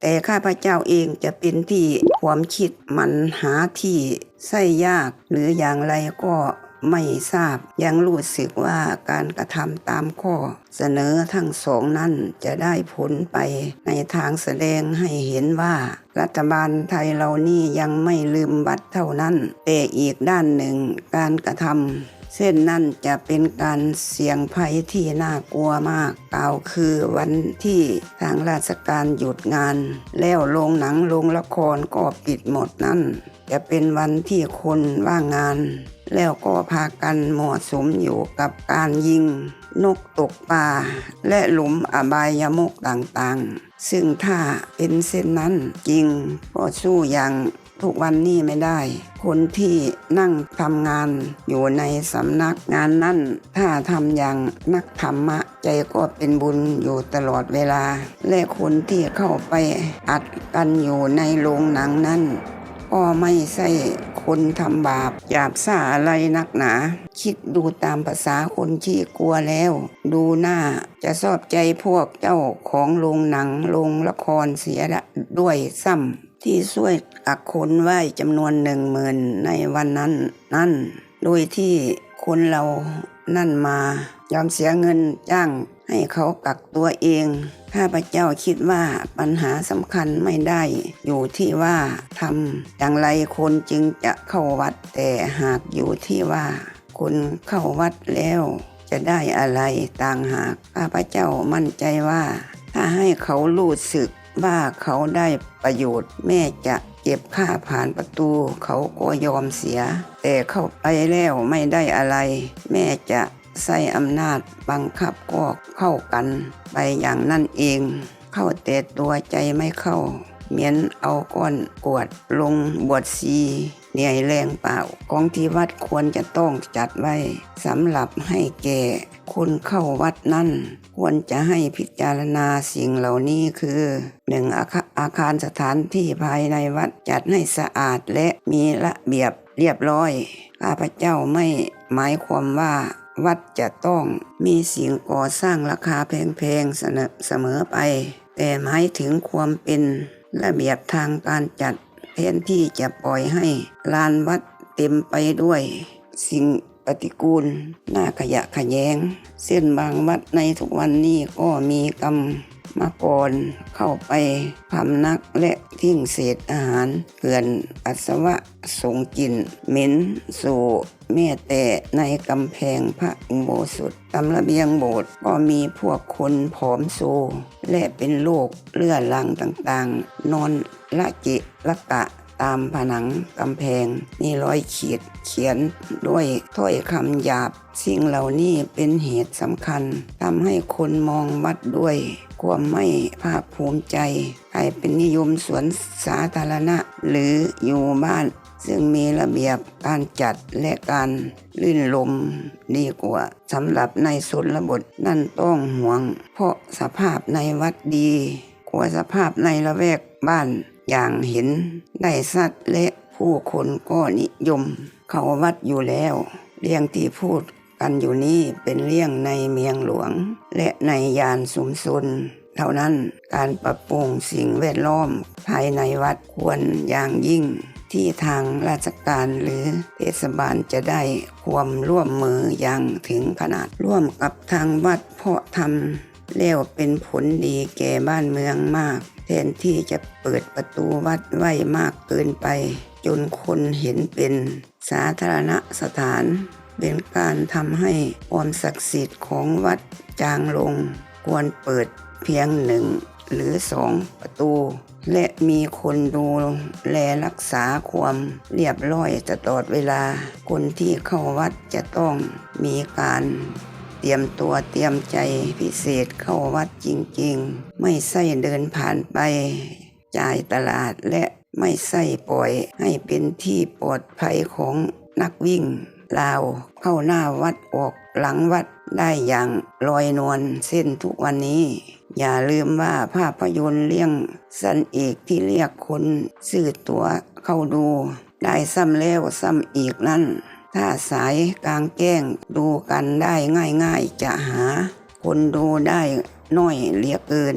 แต่ข้าพเจ้าเองจะเป็นที่ความคิดมันหาที่ใส่ยาก หรืออย่างไรก็ไม่ทราบยังรู้สึกว่าการกระทำตามข้อ เสนอทั้งสองนั้นจะได้ผลไปในทางแสดงให้เห็นว่า รัฐบาลไทยเรานี่ยังไม่ลืมบัตรเท่านั้น แต่อีกด้านหนึ่งการกระทำ เส้นนั่นจะเป็นการเสี่ยงภัยที่น่ากลัวมากกล่าวคือวันที่ทางราชการหยุดงาน แล้วโรงหนังโรงละครก็ปิดหมดนั่น จะเป็นวันที่คนว่างงาน แล้วก็พากันหมาะสมอยู่กับการยิง นกตกปลาและหลุมอบายมุกต่างๆ ซึ่งถ้าเป็นเส้นนั้นจริงก็สู้อย่าง ทุกวันนี้ไม่ได้ คนที่นั่งทำงานอยู่ในสำนักงานนั่น ถ้าทำอย่างนักธรรมะ ใจก็เป็นบุญอยู่ตลอดเวลา และคนที่เข้าไปอัดกันอยู่ในโรงหนังนั้นก็ไม่ใช่คนทำบาปหยาบซ่าอะไรนักหนา คิดดูตามภาษาคนที่กลัวแล้ว ดูหน้าจะชอบใจพวกเจ้าของโรงหนังโรงละครเสียด้วยซ้ำ ที่ช่วยกักคนไหวจำนวนหนึ่งหมื่นในวันนั้นนั่น โดยที่คนเรานั่นมายอมเสียเงินจ้างให้เขากักตัวเอง ข้าพเจ้าคิดว่าปัญหาสำคัญไม่ได้ อยู่ที่ว่าทำอย่างไรคนจึงจะเข้าวัด แต่หากอยู่ที่ว่า คนเข้าวัดแล้ว จะได้อะไรต่างหาก ข้าพเจ้ามั่นใจว่า ถ้าให้เขารู้สึก ว่าเขาได้ประโยชน์ แม่จะเก็บค่าผ่านประตู เขาก็ยอมเสีย แต่เข้าไปแล้วไม่ได้อะไร แม่จะใส่อำนาจบังคับก็เข้ากันไปอย่างนั่นเอง เข้าแต่ตัวใจไม่เข้า เหมียนเอาก้อนกวดลงบวชซี เหนื่อยแรงเปล่า ของที่วัดควรจะต้องจัดไว้สำหรับให้แก่คนเข้าวัดนั่นควรจะให้พิจารณาสิ่งเหล่านี้คือหนึ่งอาคาอาคารสถานที่ภายในวัดจัดให้สะอาดและมีระเบียบเรียบร้อยข้าพเจ้าไม่หมายความว่าวัดจะต้องมีสิ่งก่อสร้างราคาแพงๆเสนอเสมอไป แต่หมายถึงความเป็นระเบียบทางการจัด แทนที่จะปล่อยให้ลานวัดเต็มไปด้วย สิ่งปฏิกูลหน้าขยะขยง เส้นบางวัดในทุกวันนี้ก็มีกรรม มาก่อนเข้าไปพำนักและทิ้งเศษอาหารเกลื่อนปัสสาวะส่งกลิ่นเหม็นสู่แม่แต่ในกำแพงพระอุโบสถตำระเบียงโบสถ์ก็มีพวกคนผอมโซ และเป็นโรคเลือดลังต่างๆ นอนละจิละกะตามผนังกำแพงนี่ร้อยขีดเขียนด้วยถ้อยคำหยาบ สิ่งเหล่านี้เป็นเหตุสำคัญทำให้คนมองวัดด้วย ความไม่ภาคภูมิใจกลายเป็นนิยมสวนสาธารณะ หรืออยู่บ้าน ซึ่งมีระเบียบการจัดและการลื่นลมดีกว่าสำหรับในสุนระบทนั่นต้องห่วง เพราะสภาพในวัดดีกว่าสภาพในละแวกบ้านอย่างเห็นได้สัตว์และผู้คนก็นิยม เข้าวัดอยู่แล้ว เรื่องที่พูด กันอยู่นี้เป็นเรื่องในเมียงหลวง และในยานสุมซนเท่านั้นการปรับปรุงสิ่งแวดล้อมภายในวัดควรอย่างยิ่ง ที่ทางราชการหรือเทศบาลจะได้ความร่วมมืออย่างถึงขนาดร่วมกับทางวัดเพาะทำแล้วเป็นผลดีแก่บ้านเมืองมาก แทนที่จะเปิดประตูวัดไว้มากเกินไป จนคนเห็นเป็นสาธารณสถาน เป็นการทำให้ความศักดิ์สิทธิ์ของวัดจางลง ควรเปิดเพียงหนึ่งหรือสองประตู และมีคนดูแลรักษาความเรียบร้อยตลอดเวลา คนที่เข้าวัดจะต้องมีการเตรียมตัวเตรียมใจพิเศษเข้าวัดจริงๆ ไม่ใช่เดินผ่านไป จ่ายตลาดและไม่ใส่ปล่อยให้เป็นที่ปลอดภัยของนักวิ่ง ลาวเข้าหน้าวัดออกหลังวัดได้อย่างลอยนวลเส้นทุกวันนี้ อย่าลืมว่าภาพยนตร์เรื่องสันเอกที่เรียกคนซื้อตัวเข้าดู ได้ซ้ำแล้วซ้ำอีกนั่น ถ้าสายกลางแก้งดูกันได้ง่ายๆจะหา คนดูได้น้อยเหลือเกิน